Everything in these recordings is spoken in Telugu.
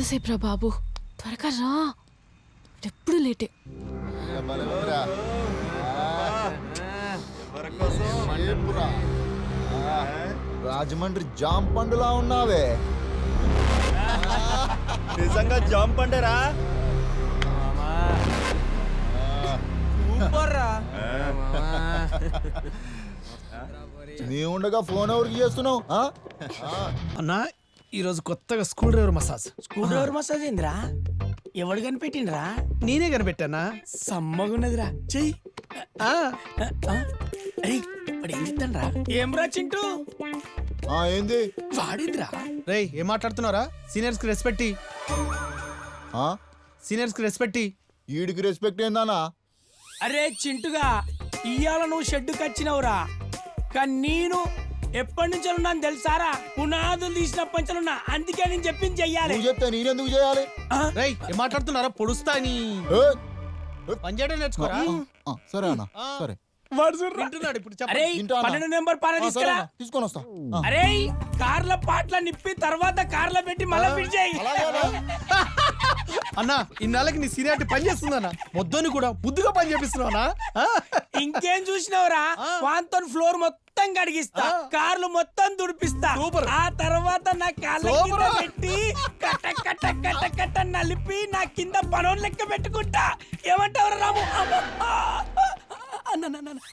ఎంతసేపు రా బాబు? త్వరగా రా. ఎప్పుడు లేటే. రాజమండ్రి జామ్ పండులా ఉన్నావే. నిజంగా జాంప్ పండరా? నీ ఉండగా ఫోన్ ఎవరికి చేస్తున్నావు అన్నా ఈరోజు కొత్తగా school driver massage. School driver massage ఏందిరా ఎవడు కనిపెట్టిండ్రా? నేనే కనిపెట్టానా? సమ్మగున్నదిరా. చెయ్యి. ఆ, అరే వాడు ఏం చెప్తాన్రా ఏం రా చింటూ? ఆ, ఏంది? వాడిందిరా? రేయ్ ఏం మాట్లాడుతున్నారా సీనియర్స్కి రెస్పెక్ట్ ఆ? సీనియర్స్కి రెస్పెక్ట్ ఈడికి రెస్పెక్ట్ ఏందానా అరే చింటుగా ఇయ్యాల నువ్వు షెడ్డుకి వచ్చినవురా కానీ నేను ఎప్పటి నుంచి ఉన్నాను తెలుసారా పునాదులు తీసినప్పటి నుంచి ఉన్నా. అందుకే నేను చెప్పింది చెయ్యాలి. నువ్వు చెప్తే నేనెందుకు చేయాలి? రేయ్ ఏం మాట్లాడుతున్నారా? పొడుస్తా నీ ఏ? పని చేయడం నేర్చుకోరా? ఆ, సరే అన్న సరే. వింటున్నాడు ఇప్పుడు అరే చెప్పండి. వింటా అన్న. పన్నెండు నెంబర్ పార ఆ, సరే తీసుకురా. అన్న, తీసుకొని వస్తా. ఆ. అరే కార్ల పాటల నిప్పి తర్వాత కార్ల పెట్టి మళ్ళా ఫిట్ చేయి. అలాగే అన్న. అన్నా ఇన్నాళ్ళకి నీ సీనియారిటీ పని చేస్తుందన్నా మొద్దుని కూడా బుద్ధిగా పని చేపిస్తున్నావునా ఆ? ఇంకేం చూసినవరా? వాంతో ఫ్లోర్ మొత్తం కడిగిస్తా. కార్లు మొత్తం తుడిపిస్తా సూపర్. ఆ తర్వాత నా కాళ్ళ కింద. పెట్టి కట్ట కట్ట కట్ట కట్ట నలిపి నా కింద పనోని లెక్క పెట్టుకుంటా. ఏమంటావు రాము?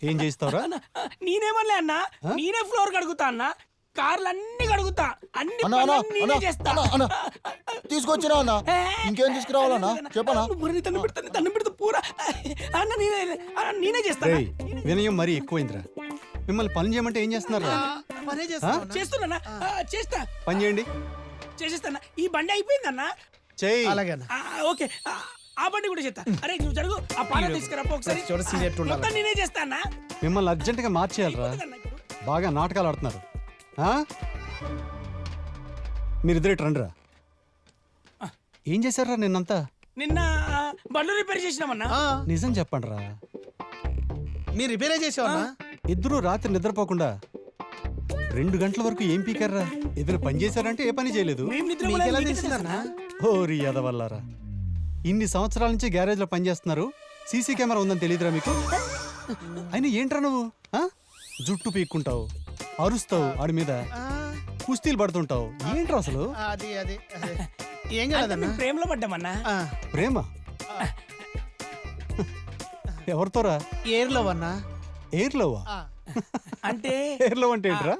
ఏం చేస్తావురా అన్న, నేనేమనలే అన్న. నేనే ఫ్లోర్ కడుగుతా అన్న. కార్లు అన్ని కడుగుతా అన్ని పనులు నేనే అన్న చేస్తా తీసుకొచ్చినా ఇంకేం తీసుకురావాలన్నా? చెప్పనా? మురళి తన్ను పెడతాను తన్ను పెడతా పూరా. అన్న నేనే అన్న, నేనే చేస్తాను రేయ్ వినయం మరీ ఎక్కువైందిరా. మిమ్మల్ని పని చేయమంటే ఏం చేస్తున్నారా పనే చేస్తావు చేస్తున్నా చేస్తా. పని చేయండి. చేసేస్తానా ఈ బండి అయిపోయిందన్న చేయి అలాగేనా? ఆ, ఓకే. ఆ, ఆ బండి కూడా చేస్తా. అరే నువ్వు జరుగు. ఆ పాల తీసుకురా ఒకసారి. చూడ సీనియర్ ఉండాలి. మొత్తం నేనే చేస్తానా మిమ్మల్ని అర్జెంటుగా మార్చేయాలరా. బాగా నాటకాలు ఆడుతున్నారు. ఆ? మీరిద్దరు ఇటు రండిరా. ఏం చేశారా నిన్నంతా? నిన్న బండ్లు రిపేర్ చేసినామన్నా. నిజం చెప్పండి రా మీరు రిపేరే చేసావన్నా ఇద్దరు రాత్రి నిద్రపోకుండా రెండు గంటల వరకు ఏం పీకారా ఇద్దరు పని చేశారంటే ఏ పని చేయలేదు. ఓరి యదవల్లారా. ఇన్ని సంవత్సరాల నుంచి గ్యారేజ్లో పనిచేస్తున్నారు సీసీ కెమెరా ఉందని తెలియదురా మీకు? అయినా ఏంట్రా నువ్వు? జుట్టు పీక్కుంటావు అరుస్తావు ఆడి మీద కుస్తీలు పడుతుంటావు. ఏంట్రా అసలు? అది అది అది. ఏం కాదన్నా ప్రేమలో పడ్డామన్నా? ఆ, ప్రేమ? ఎవరితోరా? ఏర్లో అన్నా? ఎయిర్లోవా అంటే ఎయిర్లో అంటే ఏంట్రా?